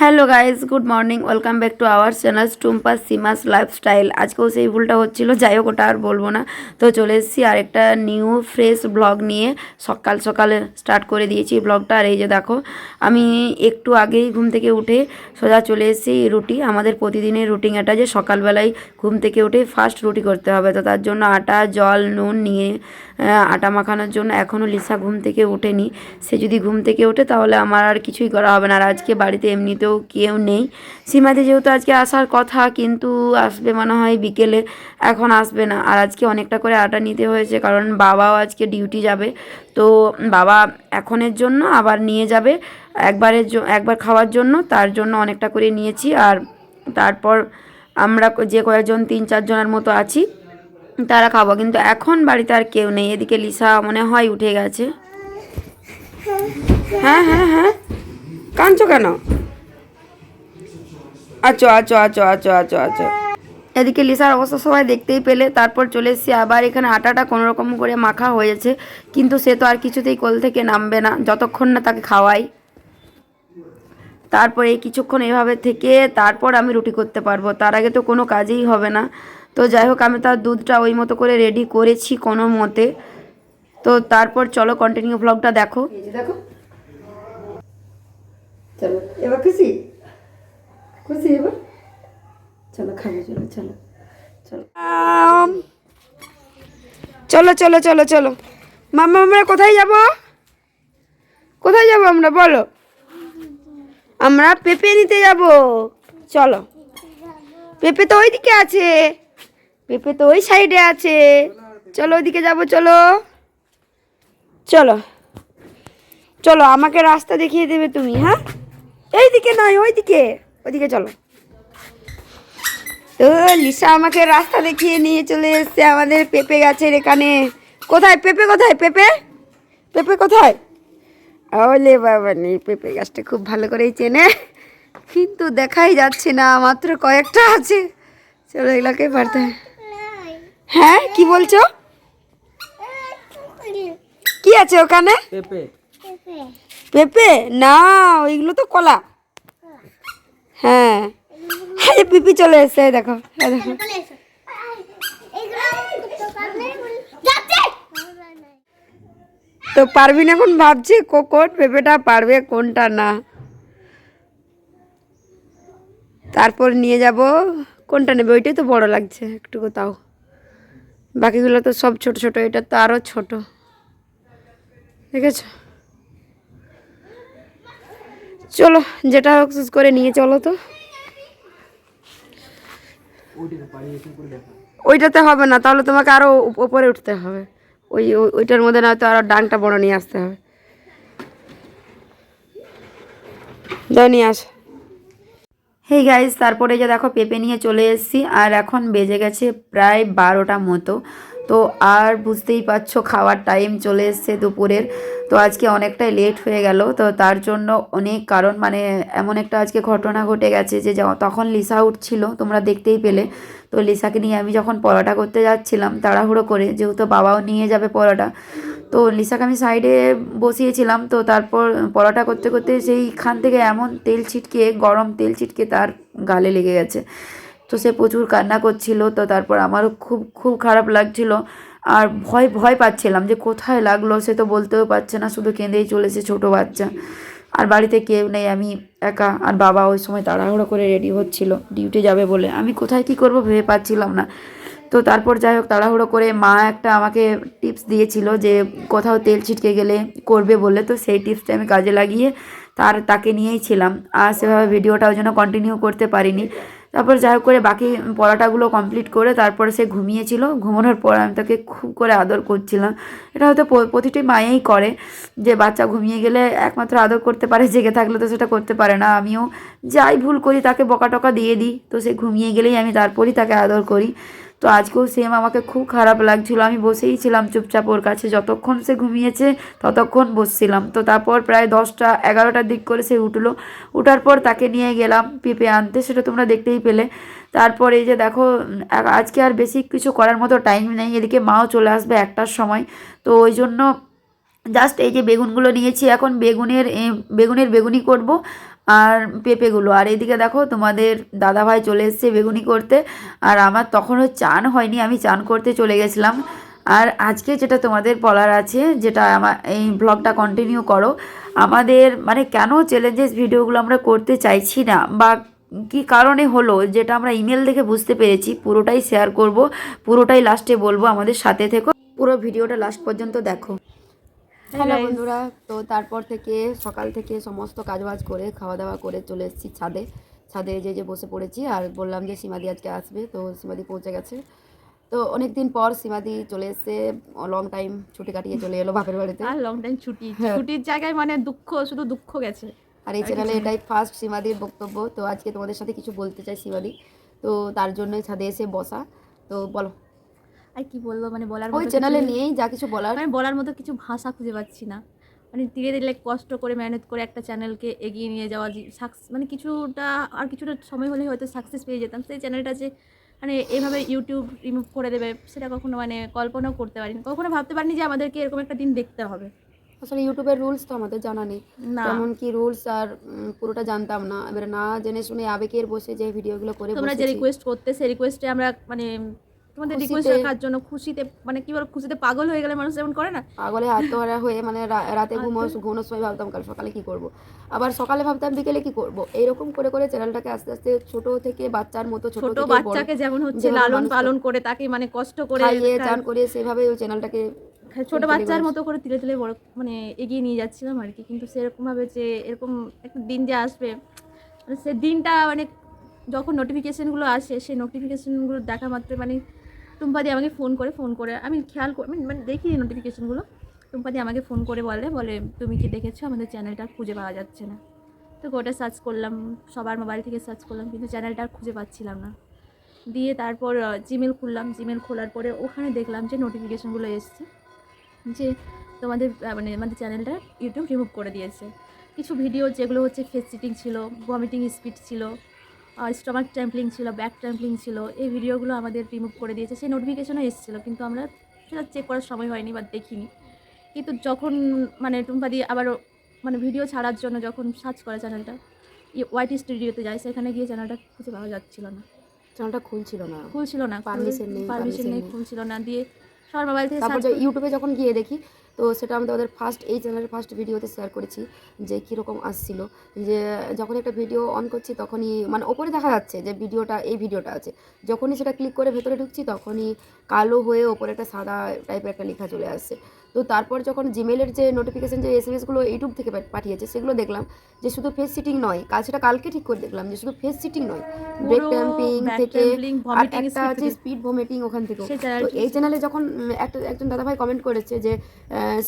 Hello guys good morning, welcome back to our channel Tumpa Sima's lifestyle. আজকেও সেই ভুলটা হচ্ছিল, যাই হোক, ওটা আর বলব না। তো চলে এসেছি আর একটা নিউ, ফ্রেশ ব্লগ নিয়ে। সকাল সকালে স্টার্ট করে দিয়েছি ব্লগটা। আর এই যে দেখো, আমি একটু আগেই ঘুম থেকে উঠে সোজা চলে এসেছি রুটি। আমাদের প্রতিদিনের রুটিন এটা যে সকালবেলায় ঘুম থেকে উঠে ফার্স্ট রুটি করতে হবে। তো তার জন্য আটা, জল, নুন নিয়ে আটা মাখানোর জন্য এখনও লিসা ঘুম থেকে ওঠেনি। সে যদি ঘুম থেকে ওঠে তাহলে আমার আর কিছুই করা হবে না। আর আজকে বাড়িতে এমনিতেও কেউ নেই। সীমাদি যেহেতু আজকে আসার কথা, কিন্তু আসবে মনে হয় বিকেলে। এখন আসবে না। আর আজকে অনেকটা করে আটা নিতে হয়েছে, কারণ বাবাও আজকে ডিউটি যাবে। তো বাবা এখনের জন্য আবার নিয়ে যাবে। একবারের একবার খাওয়ার জন্য, তার জন্য অনেকটা করে নিয়েছি। আর তারপর আমরা যে কয়েকজন, তিন চারজনের মতো আছি, তারা খাব। কিন্তু এখন বাড়িতে আর কেউ নেই। এদিকে লিসা মনে হয় উঠে গেছে। হ্যাঁ হ্যাঁ হ্যাঁ। কাঁদছো কেন? আচ্ছা আচ্ছা আচ্ছা আচ্ছা আচ্ছা আচ্ছা। এদিকে লিসার অবস্থা সবাই দেখতেই পেলে, তারপর চলে এসেছি আবার। এখানে আটাটা কোনো রকম করে মাখা হয়েছে কিন্তু সে তো আর কিছুতেই কোল থেকে নামবে না, যতক্ষণ না তাকে খাওয়াই। তারপরে কিছুক্ষণ এভাবে থেকে তারপর আমি রুটি করতে পারব, তার আগে তো কোনো কাজেই হবে না। তো যাই হোক, আমি তার দুধটা ওই মতো করে রেডি করেছি কোনো মতে। তো তারপর চলো কন্টিনিউ ব্লগটা দেখো। দেখো। চলো, এবার খুশি? খুশি এবার? চলো খাব, চলো চলো চলো। চলো চলো চলো চলো। মামা, আমরা কোথায় যাব? কোথায় যাব আমরা, বলো? আমরা পেঁপে নিতে যাব। চলো। পেঁপে তো ওইদিকে আছে। পেঁপে তো ওই সাইডে আছে। চলো, ওইদিকে যাব, চলো। চলো। চলো, আমাকে রাস্তা দেখিয়ে দেবে তুমি হ্যাঁ? এইদিকে নয়, ওইদিকে। ওইদিকে চলো। তো লিসা আমাকে রাস্তা দেখিয়ে নিয়ে চলে এসছে আমাদের পেঁপে গাছের এখানে। কোথায়? পেঁপে কোথায়? পেঁপে? পেঁপে কোথায়? ওলে বাবা নেই পেঁপে গাছটা খুব ভালো করেই চেনে। কিন্তু দেখাই যাচ্ছে না মাত্র কয়েকটা আছে। চলো এগুলোকে পারতে হ্যাঁ কি বলছো? কি আছে ওখানে? পেঁপে। পেঁপে? না ওইগুলো তো কলা। হ্যাঁ। এই পিপি চলে এসছে দেখো দেখো। তো পারবিন এখন? ভাবছি কোন পেঁপেটা পারবে, কোনটা না। তারপর নিয়ে যাব। কোনটা নেবে? ওইটাই তো বড় লাগছে একটু তাও। বাকিগুলো তো সব ছোট ছোট, এটা তো আরও ছোট। ঠিক আছে চলো যেটা হোক শেষ করে নিয়ে চলো তো। ওইটাতে হবে না তাহলে তোমাকে আরও উপরে উঠতে হবে। ওই ওই- ওইটার মধ্যে না নয়তো আরও ডাংটা বড় নিয়ে আসতে হবে। যাও নিয়ে আস। হেই গাইজ তারপরে যে দেখো পেঁপে নিয়ে চলে এসেছি আর এখন বেজে গেছে প্রায় বারোটা মতো। তো আর বুঝতেই পারছ, খাওয়ার টাইম চলে এসছে দুপুরের। তো আজকে অনেকটাই লেট হয়ে গেল। তো তার জন্য অনেক কারণ মানে এমন একটা আজকে ঘটনা ঘটে গেছে যে তখন লিসা উঠছিল, তোমরা দেখতেই পেলে। তো লিসাকে নিয়ে আমি যখন পরোটা করতে যাচ্ছিলাম তাড়াহুড়ো করে, যেহেতু বাবাও নিয়ে যাবে পরোটা। তো লিসাকে আমি সাইডে বসিয়েছিলাম। তো তারপর পরোটা করতে করতে সেইখান থেকে এমন তেল ছিটকে, গরম তেল ছিটকে তার গালে লেগে গেছে। তো সে প্রচুর কান্না করছিল, তো তারপর আমারও খুব খুব খারাপ লাগছিল। আর ভয় ভয় পাচ্ছিলাম যে কোথায় লাগল, সে তো বলতেও পারছে না, শুধু কেঁদেই চলেছে ছোটো বাচ্চা। আর বাড়িতে কেউ নেই, আমি একা, আর বাবা ওই সময় তাড়াহুড়ো করে রেডি হচ্ছিল ডিউটি যাবে বলে। আমি কোথায় কি করব ভেবে পাচ্ছিলাম না। তো তারপর যাই হোক, তাড়াহুড়ো করে মা একটা আমাকে টিপস দিয়েছিল যে কোথাও তেল ছিটকে গেলে করবে বলে, তো সেই টিপসটা আমি কাজে লাগিয়ে তার, তাকে নিয়েই ছিলাম। আর সেভাবে ভিডিওটা ওই জন্য কন্টিনিউ করতে পারিনি। তারপর যাই করে বাকি পড়াটাগুলো কমপ্লিট করে তারপরে সে ঘুমিয়েছিল। ঘুমানোর পর আমি তাকে খুব করে আদর করছিলাম। এটা হয়তো প্রতিটি মায়েই করে যে বাচ্চা ঘুমিয়ে গেলে একমাত্র আদর করতে পারে, জেগে থাকলে তো সেটা করতে পারে না। আমিও যাই ভুল করি তাকে বকা টকা দিয়ে দিই। তো সে ঘুমিয়ে গেলেই আমি তারপরই তাকে আদর করি। তো আজকেও সেম আমাকে খুব খারাপ লাগছিল। আমি বসেই ছিলাম চুপচাপ ওর কাছে। যতক্ষণ সে ঘুমিয়েছে, ততক্ষণ বসছিলাম। তো তারপর প্রায় দশটা, এগারোটার দিক করে সে উঠল। উঠার পর তাকে নিয়ে গেলাম পেঁপে আনতে। সেটা তোমরা দেখতেই পেলে। তারপর এই যে দেখো আজকে আর বেশি কিছু করার মতো টাইম নেই। এদিকে মাও চলে আসবে একটার সময়। তো ওই জন্য জাস্ট এই যে বেগুনগুলো নিয়েছি, এখন বেগুনের বেগুনের বেগুনি করব। আর পেঁপেগুলো। আর এইদিকে দেখো তোমাদের দাদাভাই চলে এসছে বেগুনি করতে। আর আমার তখনও চান হয়নি, আমি চান করতে চলে গেছিলাম। আর আজকে যেটা তোমাদের বলার আছে, যেটা আমার এই ব্লগটা কন্টিনিউ করো, আমাদের মানে কেন চ্যালেঞ্জেস ভিডিওগুলো আমরা করতে চাইছি না? বা কি কারণে হলো? যেটা আমরা ইমেল দেখে বুঝতে পেরেছি, পুরোটাই শেয়ার করব, পুরোটাই লাস্টে বলব আমাদের সাথে থেকো। পুরো ভিডিওটা লাস্ট পর্যন্ত দেখো। হ্যালো বন্ধুরা। তো তারপর থেকে সকাল থেকে সমস্ত কাজবাজ করে খাওয়া দাওয়া করে চলে এসেছি ছাদে। ছাদে যে যে বসে পড়েছি আর বললাম যে সীমাদি আজকে আসবে তো সীমাদি পৌঁছে গেছে। তো অনেক দিন পর সীমাদি চলে এসছে লং টাইম ছুটি কাটিয়ে চলে এলো বাপের বাড়িতে। আর লং টাইম ছুটি। হ্যাঁ। ছুটির জায়গায় মানে দুঃখ শুধু দুঃখ গেছে। আর এই চ্যানেলে এটাই ফার্স্ট সীমাদির বক্তব্য। তো আজকে তোমাদের সাথে কিছু বলতে চাই সীমাদি। তো তার জন্যই ছাদে এসে বসা। তো বলো। আর কি বলব মানে বলার ওই চ্যানেলে নিয়েই যা কিছু বলার। মানে বলার মতো কিছু ভাষা খুঁজে পাচ্ছি না। মানে ধীরে ধীরে কষ্ট করে মেহনত করে একটা চ্যানেলকে এগিয়ে নিয়ে যাওয়া সাকস মানে কিছুটা আর কিছুটা সময় হলে হয়তো সাকসেস পেয়ে যেতাম। সেই চ্যানেলটা যে মানে এভাবে ইউটিউব রিমুভ করে দেবে সেটা কখনো মানে কল্পনাও করতে পারিনি। কখনো ভাবতে পারিনি যে আমাদেরকে এরকম একটা দিন দেখতে হবে। আসলে ইউটিউবের রুলস তো আমাদের জানা নেই। না। তেমন কি রুলস আর পুরোটা জানতাম না। এবারে না জেনে শুনে আবেগের বসে যে ভিডিওগুলো করে তোমরা যে রিকোয়েস্ট করতে সেই রিকোয়েস্টে আমরা মানে তোমাদের রিকোয়েস্ট রাখার জন্য? খুশিতে মানে কি বল খুশিতে পাগল হয়ে গেলে মানুষ যেমন করে না? পাগলে আত্মহারা হয়ে মানে রাতে ঘুমো ঘুমোনোর সময় ভাবতাম কাল সকালে কি করব? আবার সকালে ভাবতাম বিকেলে কি করব? এইরকম করে করে চ্যানেলটাকে আস্তে আস্তে ছোট থেকে বাচ্চার মতো ছোট বাচ্চাকে যেমন হচ্ছে লালন পালন করে তাকে মানে কষ্ট করে খাইয়ে চান করে সেভাবে ওই চ্যানেলটাকে ছোট বাচ্চার মতো করে তিলে তিলে বড় মানে এগিয়ে নিয়ে যাচ্ছিলাম আর কি। কিন্তু সেরকম ভাবে যে এরকম একটা দিন যে আসবে মানে সে দিনটা মানে যখন নোটিফিকেশনগুলো আসে সেই নোটিফিকেশনগুলো দেখা মাত্র মানে টুম্পাদি আমাকে ফোন করে ফোন করে, আমি খেয়াল আমি মানে দেখি নোটিফিকেশনগুলো টুম্পাদি আমাকে ফোন করে বলে বলে, তুমি কি দেখেছ? আমাদের চ্যানেলটা খুঁজে পাওয়া যাচ্ছে না। তো ওটা সার্চ করলাম, সবার মোবাইল থেকে সার্চ করলাম, কিন্তু চ্যানেলটা আর খুঁজে পাচ্ছিলাম না। দিয়ে তারপর জিমেল খুললাম জিমেল খোলার পরে ওখানে দেখলাম যে নোটিফিকেশনগুলো এসছে যে তোমাদের মানে আমাদের চ্যানেলটা ইউটিউব রিমুভ করে দিয়েছে। কিছু ভিডিও যেগুলো হচ্ছে ফেস সিটিং ছিল ভমিটিং স্পিড ছিল স্টমাক ট্যাম্পলিং ছিল ব্যাক ট্যাম্পলিং ছিল এই ভিডিওগুলো আমাদের রিমুভ করে দিয়েছে। সেই নোটিফিকেশনও এসেছিল কিন্তু আমরা সেটা চেক করার সময় হয়নি বা দেখিনি। কিন্তু যখন মানে টুম্পাদি আবার মানে ভিডিও ছাড়ার জন্য যখন সার্চ করে চ্যানেলটা ওয়াইটি স্টুডিওতে যায় সেখানে গিয়ে চ্যানেলটা খুঁজে পাওয়া যাচ্ছিল না। চ্যানেলটা খুলছিল না। খুলছিল না Permission নেই, পারমিশন নেই। খুলছিল না। দিয়ে সবার মোবাইল থেকে তারপর ইউটিউবে যখন গিয়ে দেখি তো সেটা আমি তোমাদের ফার্স্ট এই চ্যানেলের ফার্স্ট ভিডিওতে শেয়ার করেছি যে কীরকম আসছিল। যে যখন একটা ভিডিও অন করছি তখনই মানে ওপরে দেখা যাচ্ছে যে ভিডিওটা এই ভিডিওটা আছে। যখনই সেটা ক্লিক করে ভেতরে ঢুকছি তখনই কালো হয়ে ওপরে একটা সাদা টাইপের একটা লেখা চলে আসছে। তো তারপর যখন জিমেলের যে নোটিফিকেশন যে এস এম এসগুলো ইউটিউব থেকে পাঠিয়েছে সেগুলো দেখলাম যে শুধু ফেস সিটিং নয় কাল সেটা কালকে ঠিক করে দেখলাম যে শুধু ফেস সিটিং নয় ব্রেক পুরো ট্যাম্পিং থেকে আর একটা আছে স্পিড ভমিটিং ওখান থেকে তো এই চ্যানেলে যখন একটা একজন দাদাভাই কমেন্ট করেছে যে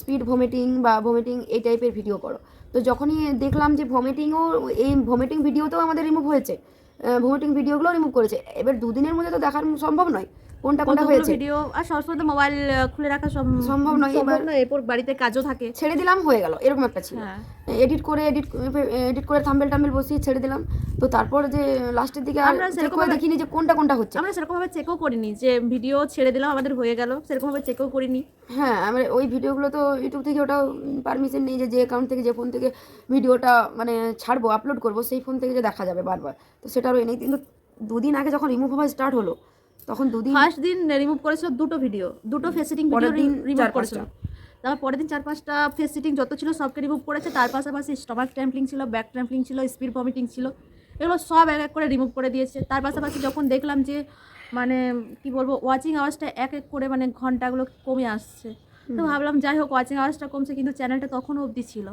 স্পিড ভমিটিং বা ভমিটিং এই টাইপের ভিডিও করো। তো যখনই দেখলাম যে ভমিটিংও এই ভমিটিং ভিডিওতেও আমাদের রিমুভ হয়েছে ভমিটিং ভিডিওগুলো রিমুভ করেছে। এবার দুদিনের মধ্যে তো দেখার সম্ভব নয়। কোনটা কোনটা হয়েছে? ভিডিও আর সবসময় তো মোবাইল খুলে রাখা সম- সম্ভব নয়, সম্ভব এবার- নয় এরপর বাড়িতে কাজও থাকে। ছেড়ে দিলাম হয়ে গেল এরকম একটা ছিল। হ্যাঁ। এডিট করে এডিট এডিট করে থাম্বেল টাম্বেল বসিয়ে ছেড়ে দিলাম। তো তারপর যে লাস্টের দিকে আর আমরা সেরকম করে দেখিনি যে কোনটা কোনটা হচ্ছে। আমরা সেরকমভাবে চেকও করিনি যে ভিডিও ছেড়ে দিলাম আমাদের হয়ে গেল সেরকমভাবে চেকও করিনি। হ্যাঁ আমার ওই ভিডিওগুলো তো ইউটিউব থেকে ওটাও পারমিশন নেই যে যে অ্যাকাউন্ট থেকে যে ফোন থেকে ভিডিওটা মানে ছাড়বো আপলোড করব সেই ফোন থেকে যে দেখা যাবে বারবার। তো সেটারও নেই। কিন্তু দুদিন আগে যখন রিমুভ হওয়া স্টার্ট হলো তখন দুদিন ফার্স্ট দিন রিমুভ করেছিল দুটো ভিডিও দুটো ফেস সিটিং ভিডিও রিমুভ করেছিল। তারপর পরের দিন চার পাঁচটা ফেস সিটিং যত ছিল সবকে রিমুভ করেছে তার পাশাপাশি স্টমাক ট্যাম্পলিং ছিল ব্যাক ট্যাম্পলিং ছিল স্পিড ভমিটিং ছিল এগুলো সব এক এক করে রিমুভ করে দিয়েছে। তার পাশাপাশি যখন দেখলাম যে মানে কি বলব ওয়াচিং আওয়াজটা এক এক করে মানে ঘন্টাগুলো কমে আসছে। তো ভাবলাম যাই হোক ওয়াচিং আওয়াজটা কমছে কিন্তু চ্যানেলটা তখনও অবধি ছিল।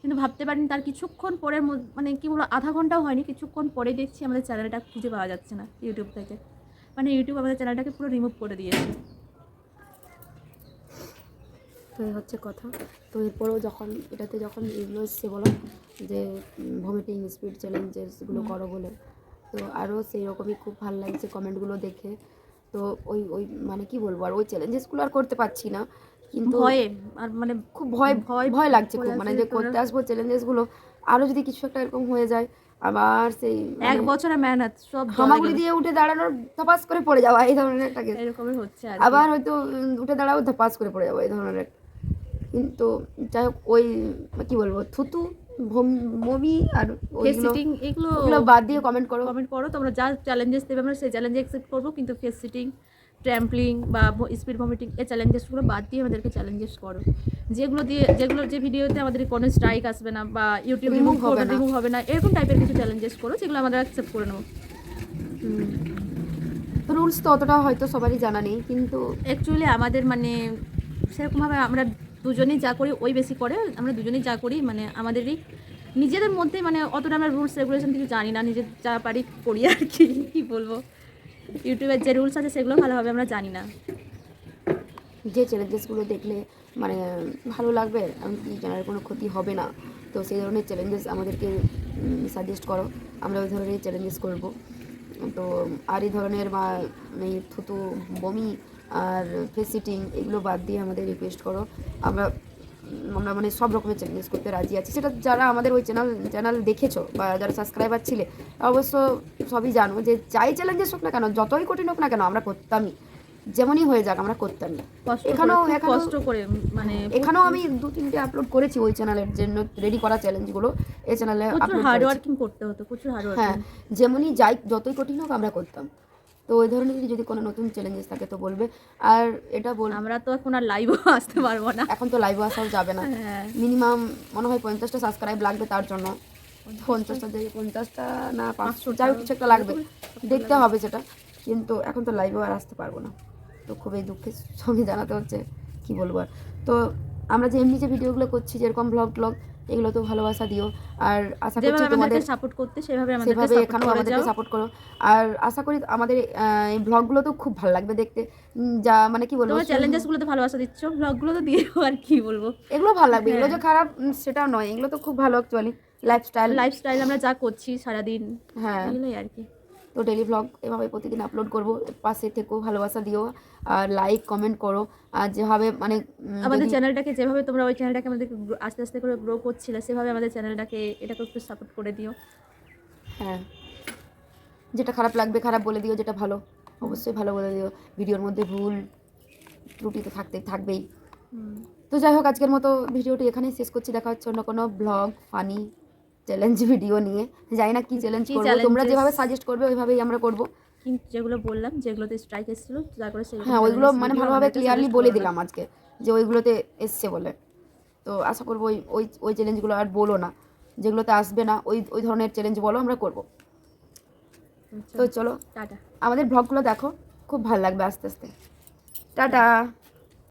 কিন্তু ভাবতে পারিনি তার কিছুক্ষণ পরের মানে কি বলব আধা ঘন্টাও হয়নি কিছুক্ষণ পরে দেখছি আমাদের চ্যানেলটা খুঁজে পাওয়া যাচ্ছে না ইউটিউব থেকে। মানে ইউটিউব আমাদের চ্যানেলটাকে পুরো রিমুভ করে দিয়েছে। তো এই হচ্ছে কথা। তো এরপরেও যখন এটাতে যখন এগুলো এসছে বলো যে ভমিটিং স্পিড চ্যালেঞ্জেসগুলো করো বলে তো আরও সেই রকমই খুব ভালো লাগছে কমেন্টগুলো দেখে। তো ওই ওই মানে কি বলব আর ওই চ্যালেঞ্জেসগুলো আর করতে পারছি না। কিন্তু ভয়ে আর মানে খুব ভয় ভয় ভয় লাগছে খুব। মানে যে করতে আসব চ্যালেঞ্জেসগুলো আরও যদি কিছু একটা এরকম হয়ে যায় আবার সেই এক মানে বছরের মেহনত সব হামাগুড়ি দিয়ে উঠে দাঁড়ানোর ধপাস করে পড়ে যাওয়া এই ধরনের একটা। এরকমই হচ্ছে আবার হয়তো উঠে দাঁড়াও ধপাস করে পড়ে যাব এই ধরনের। কিন্তু যাই হোক ওই কি বলব থুতু মমি আর ফেস ওইগুলো সিটিং এগুলো বাদ দিয়ে কমেন্ট করো। কমেন্ট করো তোমরা যা চ্যালেঞ্জেস দেবে আমরা সেই চ্যালেঞ্জে অ্যাকসেপ্ট করব কিন্তু ফেস সিটিং ট্র্যাম্পলিং বা স্পিড ভমিটিং এই চ্যালেঞ্জেসগুলো বাদ দিয়ে আমাদেরকে চ্যালেঞ্জেস করো। যেগুলো দিয়ে যেগুলো যে ভিডিওতে আমাদের কোনো স্ট্রাইক আসবে না বা ইউটিউব রিমুভ হবে। রিমুভ হবে না এরকম টাইপের কিছু চ্যালেঞ্জেস করো যেগুলো আমরা অ্যাকসেপ্ট করে নেব রুলস তো অতটা হয়তো সবারই জানা নেই কিন্তু অ্যাকচুয়ালি আমাদের মানে সেরকমভাবে আমরা দুজনেই যা করি ওই বেশি করে আমরা দুজনেই যা করি মানে আমাদেরই নিজেদের মধ্যে মানে অতটা আমরা রুলস রেগুলেশন কিছু জানি না নিজের যা পারি করি আর কি কী বলব? ইউটিউবের যে রুলস আছে সেগুলো ভালোভাবে আমরা জানি না। যে চ্যালেঞ্জেসগুলো দেখলে মানে ভালো লাগবে এমনকি জানার কোনো ক্ষতি হবে না। তো সেই ধরনের চ্যালেঞ্জেস আমাদেরকে সাজেস্ট করো। আমরা ওই ধরনের চ্যালেঞ্জেস করব। তো, আর এই ধরনের বা, এই থুতু, বমি আর ফেস সিটিং এগুলো বাদ দিয়ে আমাদের রিকোয়েস্ট করো। আমরা আমরা মানে সব রকমের চ্যালেঞ্জেস করতে রাজি আছি। সেটা যারা আমাদের ওই চ্যানেল চ্যানেল দেখেছ বা যারা সাবস্ক্রাইবার ছিলে অবশ্য সবই জানো যে যাই চ্যালেঞ্জেস হোক না কেন যতই কঠিন হোক না কেন আমরা করতামই। যেমনই হয়ে যাক আমরা করতামই। এখানেও কষ্ট করে মানে এখানেও আমি দু তিনটে আপলোড করেছি ওই চ্যানেলের জন্য রেডি করা চ্যালেঞ্জগুলো এই চ্যানেলে আপলোড হার্ড ওয়ার্কিং করতে হতো প্রচুর হার্ড হ্যাঁ যেমনই যাই যতই কঠিন হোক আমরা করতাম। তো ওই ধরনের যদি কোনো নতুন চ্যালেঞ্জেস থাকে তো বলবে। আর এটা বল আমরা তো এখন আর লাইভও আসতে পারব না। এখন তো লাইভে আসাও যাবে না। হ্যাঁ। মিনিমাম মনে হয় পঞ্চাশটা সাবস্ক্রাইব লাগবে তার জন্য। পঞ্চাশটা থেকে পঞ্চাশটা না পাঁচশো যাই কিছু একটা লাগবে। দেখতে হবে সেটা। কিন্তু এখন তো লাইভেও আর আসতে পারব না। তো খুবই দুঃখের সঙ্গে জানাতে হচ্ছে কি বলব আর। তো আমরা যে এমনি যে ভিডিওগুলো করছি যেরকম ব্লগ ব্লগ এগুলো তো ভালোবাসা দিও। আর আশা করছি তোমাদের সাপোর্ট করতে সেভাবে আমাদেরকে সেভাবে সাপোর্ট এখানেও করে আমাদেরকে সাপোর্ট করো। আর আশা করি আমাদের এই ব্লগগুলো তো খুব ভালো লাগবে দেখতে। যা মানে কি বলব? তোমরা চ্যালেঞ্জেস গুলোতে ভালোবাসা দিচ্ছ। ব্লগগুলো তো দিয়ে আর কি বলব? এগুলো ভালো লাগবে। এগুলো হ্যাঁ। যে খারাপ সেটা নয়। এগুলো তো খুব ভালো অ্যাকচুয়ালি লাইফস্টাইল লাইফস্টাইল আমরা যা করছি সারাদিন হ্যাঁ। এগুলোই আর কি। তো ডেলি ব্লগ এভাবে প্রতিদিন আপলোড করব। পাশে থেকেও ভালোবাসা দিও আর লাইক কমেন্ট করো। আর যেভাবে মানে আমাদের চ্যানেলটাকে যেভাবে তোমরা ওই চ্যানেলটাকে আমাদের আস্তে আস্তে করে গ্রো করছিলে সেভাবে আমাদের চ্যানেলটাকে এটাকে একটু সাপোর্ট করে দিও। হ্যাঁ। যেটা খারাপ লাগবে খারাপ বলে দিও যেটা ভালো অবশ্যই ভালো বলে দিও। ভিডিওর মধ্যে ভুল ত্রুটি তো থাকতে থাকবেই। তো যাই হোক আজকের মতো ভিডিওটি এখানেই শেষ করছি। দেখা হচ্ছে অন্য কোনো ব্লগ ফানি চ্যালেঞ্জ ভিডিও নিয়ে। জানি না কি চ্যালেঞ্জ করব। তোমরা যেভাবে সাজেস্ট করবে ওইভাবেই আমরা করব। কিন্তু যেগুলো বললাম যেগুলোতে স্ট্রাইক এসেছিল তারপরে হ্যাঁ ওইগুলো মানে ভালোভাবে ক্লিয়ারলি বলে দিলাম আজকে যে ওইগুলোতে এসছে বলে। তো আশা করব ওই ওই ওই চ্যালেঞ্জগুলো আর বলো না। যেগুলোতে আসবে না ওই ওই ধরনের চ্যালেঞ্জ বলো আমরা করব। তো চলো টাটা। আমাদের ব্লগগুলো দেখো খুব ভালো লাগবে আস্তে আস্তে। টাটা।